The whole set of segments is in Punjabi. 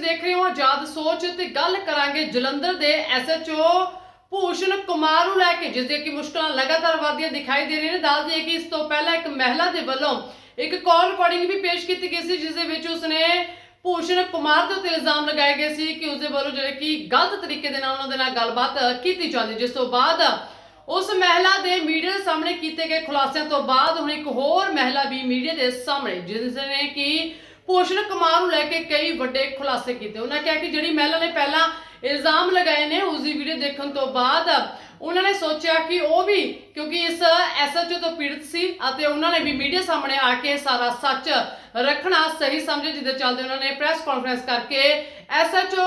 ਤੁਸੀਂ ਦੇਖ ਰਹੇ ਹੋ ਆਜ਼ਾਦ ਸੋਚ ਤੇ ਗੱਲ ਕਰਾਂਗੇ ਜਲੰਧਰ ਦੇ ਐਸਐਚਓ ਭੂਸ਼ਣ ਕੁਮਾਰ ਨੂੰ ਲੈ ਕੇ, ਜਿਸ ਦੀਆਂ ਕਿ ਮੁਸ਼ਕਲਾਂ ਲਗਾਤਾਰ ਵਧਦੀਆਂ ਦਿਖਾਈ ਦੇ ਰਹੀਆਂ ਨੇ। ਦੱਸ ਦਈਏ ਕਿ ਇਸ ਤੋਂ ਪਹਿਲਾਂ ਇੱਕ ਮਹਿਲਾ ਦੇ ਵੱਲੋਂ ਇੱਕ ਕਾਲ ਰਿਕਾਰਡਿੰਗ ਵੀ ਪੇਸ਼ ਕੀਤੀ ਗਈ ਸੀ, ਜਿਸ ਦੇ ਵਿੱਚ ਉਸਨੇ ਭੂਸ਼ਣ ਕੁਮਾਰ ਦੇ ਉੱਤੇ ਇਲਜ਼ਾਮ ਲਗਾਏ ਗਏ ਸੀ ਕਿ ਉਸਦੇ ਵੱਲੋਂ ਜਿਹੜੇ ਕਿ ਗਲਤ ਤਰੀਕੇ ਦੇ ਨਾਲ ਉਹਨਾਂ ਦੇ ਨਾਲ ਗੱਲਬਾਤ ਕੀਤੀ ਜਾਂਦੀ, ਜਿਸ ਤੋਂ ਬਾਅਦ ਉਸ ਮਹਿਲਾ ਦੇ ਮੀਡੀਆ ਦੇ ਸਾਹਮਣੇ ਕੀਤੇ ਗਏ ਖੁਲਾਸਿਆਂ ਤੋਂ ਬਾਅਦ ਹੁਣ ਇੱਕ ਹੋਰ ਮਹਿਲਾ ਵੀ ਮੀਡੀਆ ਦੇ ਸਾਹਮਣੇ, ਜਿਸ ਨੇ ਕਿ ਭੂਸ਼ਣ ਕੁਮਾਰ ਨੂੰ ਲੈ ਕੇ ਕਈ ਵੱਡੇ ਖੁਲਾਸੇ ਕੀਤੇ। ਉਹਨਾਂ ਕਿਹਾ ਕਿ ਜਿਹੜੀ ਮਹਿਲਾ ਨੇ ਪਹਿਲਾਂ ਇਲਜ਼ਾਮ ਲਗਾਏ ਨੇ ਉਸ ਦੀ ਵੀਡੀਓ ਦੇਖਣ ਤੋਂ ਬਾਅਦ ਉਹਨਾਂ ਨੇ ਸੋਚਿਆ ਕਿ ਉਹ ਵੀ ਕਿਉਂਕਿ ਇਸ ਐਸਐਚਓ ਤੋਂ ਪੀੜਤ ਸੀ ਅਤੇ ਉਹਨਾਂ ਨੇ ਵੀ ਮੀਡੀਆ ਸਾਹਮਣੇ ਆ ਕੇ ਸਾਰਾ ਸੱਚ ਰੱਖਣਾ ਸਹੀ ਸਮਝੇ ਜਿਹਦੇ ਚੱਲਦੇ ਉਹਨਾਂ ਨੇ ਪ੍ਰੈਸ ਕਾਨਫਰੰਸ ਕਰਕੇ ਐਸਐਚਓ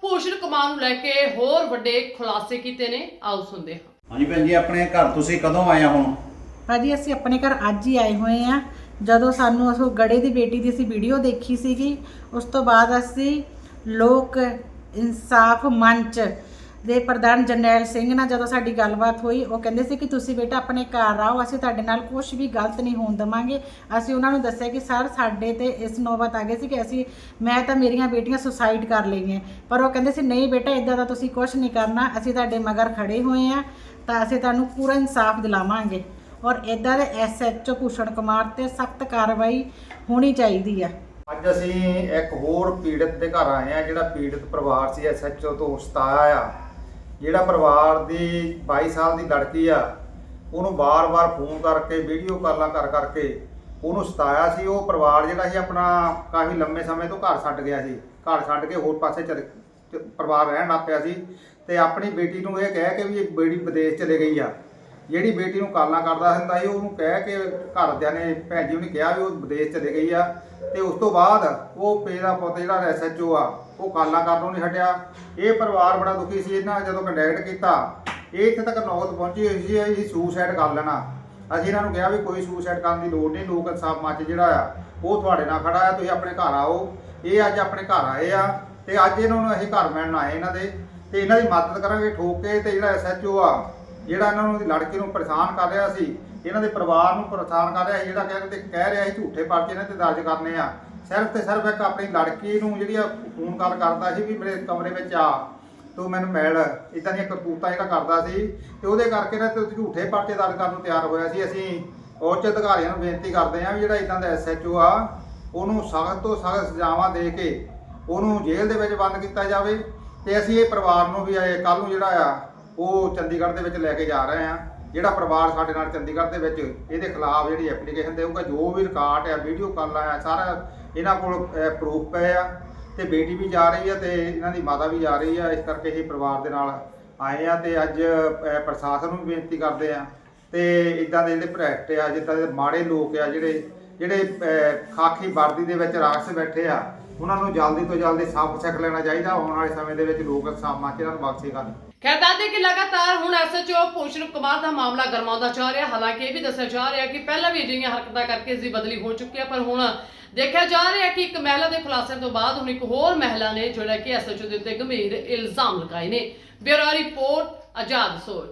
ਭੂਸ਼ਣ ਕੁਮਾਰ ਨੂੰ ਲੈ ਕੇ ਹੋਰ ਵੱਡੇ ਖੁਲਾਸੇ ਕੀਤੇ ਨੇ। ਆਓ ਸੁਣਦੇ ਹਾਂ। ਹਾਂਜੀ ਭੈਣ ਜੀ ਆਪਣੇ ਘਰ ਤੁਸੀਂ ਕਦੋਂ ਆਏ ਆ ਹੁਣ? ਭਾਜੀ ਅਸੀਂ ਆਪਣੇ ਘਰ ਅੱਜ ਹੀ ਆਏ ਹੋਏ ਆ। ਜਦੋਂ ਸਾਨੂੰ ਉਸ ਗੜੇ ਦੀ ਬੇਟੀ ਦੀ ਅਸੀਂ ਵੀਡੀਓ ਦੇਖੀ ਸੀਗੀ, ਉਸ ਤੋਂ ਬਾਅਦ ਅਸੀਂ ਲੋਕ ਇਨਸਾਫ ਮੰਚ ਦੇ ਪ੍ਰਧਾਨ ਜਰਨੈਲ ਸਿੰਘ ਨਾਲ ਜਦੋਂ ਸਾਡੀ ਗੱਲਬਾਤ ਹੋਈ, ਉਹ ਕਹਿੰਦੇ ਸੀ ਕਿ ਤੁਸੀਂ ਬੇਟਾ ਆਪਣੇ ਘਰ ਆਓ, ਅਸੀਂ ਤੁਹਾਡੇ ਨਾਲ ਕੁਝ ਵੀ ਗਲਤ ਨਹੀਂ ਹੋਣ ਦਵਾਂਗੇ। ਅਸੀਂ ਉਹਨਾਂ ਨੂੰ ਦੱਸਿਆ ਕਿ ਸਰ ਸਾਡੇ ਤੇ ਇਸ ਨੌਬਤ ਆ ਗਈ ਸੀ ਕਿ ਅਸੀਂ, ਮੈਂ ਤਾਂ ਮੇਰੀਆਂ ਬੇਟੀਆਂ ਸੁਸਾਈਡ ਕਰ ਲਈਆਂ। ਪਰ ਉਹ ਕਹਿੰਦੇ ਸੀ, ਨਹੀਂ ਬੇਟਾ ਇਦਾਂ ਦਾ ਤੁਸੀਂ ਕੁਝ ਨਹੀਂ ਕਰਨਾ, ਅਸੀਂ ਤੁਹਾਡੇ ਮਗਰ ਖੜੇ ਹੋਏ ਆ ਤਾਂ ਅਸੀਂ ਤੁਹਾਨੂੰ ਪੂਰਾ ਇਨਸਾਫ ਦਿਲਾਵਾਂਗੇ। ਔਰ ਇਦਾਂ ਦੇ ਐਸਐਚਓ ਭੂਸ਼ਣ ਕੁਮਾਰ ਤੇ ਸਖਤ ਕਾਰਵਾਈ ਹੋਣੀ ਚਾਹੀਦੀ ਆ। ਅੱਜ ਅਸੀਂ ਇੱਕ ਹੋਰ ਪੀੜਤ ਦੇ ਘਰ ਆਏ ਆ ਜਿਹੜਾ ਪੀੜਤ ਪਰਿਵਾਰ ਸੀ ਐਸਐਚਓ ਤੋਂ ਸਤਾਇਆ ਆ। ਜਿਹੜਾ ਪਰਿਵਾਰ ਦੀ 22 ਸਾਲ ਦੀ ਲੜਕੀ ਆ, ਉਹਨੂੰ ਬਾਰ-ਬਾਰ ਫੋਨ ਕਰਕੇ, ਵੀਡੀਓ ਕਾਲਾਂ ਕਰ ਕਰਕੇ ਉਹਨੂੰ ਸਤਾਇਆ ਸੀ। ਉਹ ਪਰਿਵਾਰ ਜਿਹੜਾ ਸੀ ਆਪਣਾ ਕਾਫੀ ਲੰਮੇ ਸਮੇਂ ਤੋਂ ਘਰ ਛੱਡ ਗਿਆ ਸੀ। ਘਰ ਛੱਡ ਕੇ ਹੋਰ ਪਾਸੇ ਚਲੇ ਪਰਿਵਾਰ ਰਹਿਣ ਲੱਗ ਪਿਆ ਸੀ। ਤੇ ਆਪਣੀ ਬੇਟੀ ਨੂੰ ਇਹ ਕਹਿ ਕੇ ਵੀ ਇਹ ਬੇੜੀ ਵਿਦੇਸ਼ ਚਲੇ ਗਈ ਆ। ਜਿਹੜੀ ਬੇਟੀ ਨੂੰ ਕਾਲਾਂ ਕਰਦਾ ਹੁੰਦਾ ਸੀ ਉਹਨੂੰ ਕਹਿ ਕੇ ਘਰਦਿਆਂ ਨੇ, ਭੈਣ ਜੀ ਉਹਨੇ ਕਿਹਾ ਵੀ ਉਹ ਵਿਦੇਸ਼ ਚਲੇ ਗਈ ਆ ਤੇ ਉਸ ਤੋਂ ਬਾਅਦ ਉਹ ਪੇ ਦਾ ਪੁੱਤ ਜਿਹੜਾ ਐਸਐਚਓ ਆ, ਉਹ ਕਾਲਾਂ ਕਰਨੋਂ ਨਹੀਂ ਹਟਿਆ। ਇਹ ਪਰਿਵਾਰ ਬੜਾ ਦੁਖੀ ਸੀ, ਇਹਨਾਂ ਜਦੋਂ ਕੰਟੈਕਟ ਕੀਤਾ, ਇਹ ਇੱਥੇ ਤੱਕ ਨੌਬਤ ਪਹੁੰਚੀ ਹੋਈ ਸੀ ਇਹ ਸੁਸਾਈਡ ਕਰ ਲੈਣਾ। ਅਸੀਂ ਇਹਨਾਂ ਨੂੰ ਕਿਹਾ ਵੀ ਕੋਈ ਸੁਸਾਈਡ ਕਰਨ ਦੀ ਲੋੜ ਨਹੀਂ, ਲੋਕ ਇਨਸਾਫ ਮੰਚ ਜਿਹੜਾ ਆ, ਉਹ ਤੁਹਾਡੇ ਨਾਲ ਖੜਾ ਆ, ਤੁਸੀਂ ਆਪਣੇ ਘਰ ਆਓ। ਇਹ ਅੱਜ ਆਪਣੇ ਘਰ ਆਏ ਆ ਤੇ ਅੱਜ ਇਹਨਾਂ ਨੂੰ ਅਸੀਂ ਘਰ ਮਿਲਣ ਆਏ ਇਹਨਾਂ ਦੇ ਤੇ ਇਹਨਾਂ ਦੀ ਮਦਦ ਕਰਾਂਗੇ, ਠੋਕ ਕੇ ਤੇ ਜਿਹੜਾ ਐਸਐਚਓ ਆ ਜਿਹੜਾ ਇਹਨਾਂ ਨੂੰ ਲੜਕੀ ਨੂੰ ਪਰੇਸ਼ਾਨ ਕਰ ਰਿਹਾ ਸੀ, ਇਹਨਾਂ ਦੇ ਪਰਿਵਾਰ ਨੂੰ ਪਰੇਸ਼ਾਨ ਕਰ ਰਿਹਾ ਸੀ, ਜਿਹੜਾ ਕਹਿੰਦੇ ਕਹਿ ਰਿਹਾ ਸੀ ਝੂਠੇ ਪਰਚੇ ਇਹਨਾਂ ਤੇ ਦਰਜ ਕਰਨੇ ਆ। ਸਿਰਫ ਤੇ ਸਿਰਫ ਇੱਕ ਆਪਣੀ ਲੜਕੀ ਨੂੰ ਜਿਹੜੀ ਆ ਫੋਨ ਕਾਲ ਕਰਦਾ ਸੀ ਵੀ ਮੇਰੇ ਕਮਰੇ ਵਿੱਚ ਆ, ਤੂੰ ਮੈਨੂੰ ਮਿਲ। ਇਦਾਂ ਦੀਆਂ ਕਰਤੂਤਾਂ ਜਿਹੜਾ ਕਰਦਾ ਸੀ ਤੇ ਉਹਦੇ ਕਰਕੇ ਨਾ ਤੇ ਝੂਠੇ ਪਰਚੇ ਦਰਜ ਕਰਨ ਨੂੰ ਤਿਆਰ ਹੋਇਆ ਸੀ। ਅਸੀਂ ਉੱਚ ਅਧਿਕਾਰੀਆਂ ਨੂੰ ਬੇਨਤੀ ਕਰਦੇ ਹਾਂ ਵੀ ਜਿਹੜਾ ਇਦਾਂ ਦਾ ਐਸਐਚਓ ਆ, ਉਹਨੂੰ ਸਖਤ ਤੋਂ ਸਖਤ ਸਜ਼ਾਵਾਂ ਦੇ ਕੇ ਉਹਨੂੰ ਜੇਲ੍ਹ ਦੇ ਵਿੱਚ ਬੰਦ ਕੀਤਾ ਜਾਵੇ ਤੇ ਅਸੀਂ ਇਹ ਪਰਿਵਾਰ ਨੂੰ ਵੀ ਕੱਲ ਨੂੰ ਜਿਹੜਾ ਆ ਉਹ ਚੰਡੀਗੜ੍ਹ ਦੇ ਵਿੱਚ ਲੈ ਕੇ ਜਾ ਰਹੇ ਆ। ਜਿਹੜਾ ਪਰਿਵਾਰ ਸਾਡੇ ਨਾਲ ਚੰਡੀਗੜ੍ਹ ਦੇ ਵਿੱਚ ਇਹਦੇ ਖਿਲਾਫ ਜਿਹੜੀ ਐਪਲੀਕੇਸ਼ਨ ਦੇਊਗਾ ਜੋ ਵੀ ਰਿਕਾਰਡ ਆ ਵੀਡੀਓ ਕਾਲ ਆ ਸਾਰਾ ਇਹਨਾਂ ਕੋਲ ਪ੍ਰੂਫ ਪਏ ਆ। ਤੇ ਬੇਟੀ ਵੀ ਜਾ ਰਹੀ ਆ ਤੇ ਇਹਨਾਂ ਦੀ ਮਾਤਾ ਵੀ ਜਾ ਰਹੀ ਆ। ਇਸ ਕਰਕੇ ਇਹ ਪਰਿਵਾਰ ਦੇ ਨਾਲ ਆਏ ਆ ਤੇ ਅੱਜ ਪ੍ਰਸ਼ਾਸਨ ਨੂੰ ਬੇਨਤੀ ਕਰਦੇ ਆ। ਤੇ ਇਦਾਂ ਦੇ ਜਿਹੜੇ ਪ੍ਰੈਕਟ ਆ ਜਿੱਦਾਂ ਦੇ ਮਾੜੇ ਲੋਕ ਆ ਜਿਹੜੇ ਜਿਹੜੇ ਅਹ, ਖਾਕੀ ਵਰਦੀ ਦੇ ਵਿੱਚ ਰਾਖਸ ਬੈਠੇ ਆ ਉਹਨਾਂ ਨੂੰ ਜਲਦੀ ਤੋਂ ਜਲਦੀ ਸਬਕ ਸਿੱਖ ਲੈਣਾ ਚਾਹੀਦਾ, ਆਉਣ ਵਾਲੇ ਸਮੇਂ ਦੇ ਵਿੱਚ ਲੋਕ ਸਾਮਾਂ ਚ ਇਹਨਾਂ ਨੂੰ ਬਖਸ਼ੇਗਾ ਨਹੀਂ ਖੈਰ, ਦੱਸਦੇ ਕਿ ਲਗਾਤਾਰ ਹੁਣ ਐਸਐਚਓ ਭੂਸ਼ਣ ਕੁਮਾਰ ਦਾ ਮਾਮਲਾ ਗਰਮਾਉਂਦਾ ਜਾ ਰਿਹਾ। ਹਾਲਾਂਕਿ ਇਹ ਵੀ ਦੱਸਿਆ ਜਾ ਰਿਹਾ ਕਿ ਪਹਿਲਾਂ ਵੀ ਅਜਿਹੀਆਂ ਹਰਕਤਾਂ ਕਰਕੇ ਇਸ ਦੀ ਬਦਲੀ ਹੋ ਚੁੱਕੀ ਹੈ, ਪਰ ਹੁਣ ਦੇਖਿਆ ਜਾ ਰਿਹਾ ਕਿ ਇੱਕ ਮਹਿਲਾ ਦੇ ਖੁਲਾਸੇ ਤੋਂ ਬਾਅਦ ਹੁਣ ਇੱਕ ਹੋਰ ਮਹਿਲਾ ਨੇ ਜਿਹੜਾ ਕਿ ਐਸਐਚਓ ਦੇ ਉੱਤੇ ਗੰਭੀਰ ਇਲਜ਼ਾਮ ਲਗਾਏ ਨੇ। ਬਿਊਰੋ ਰਿਪੋਰਟ, ਆਜ਼ਾਦ ਸੋਚ।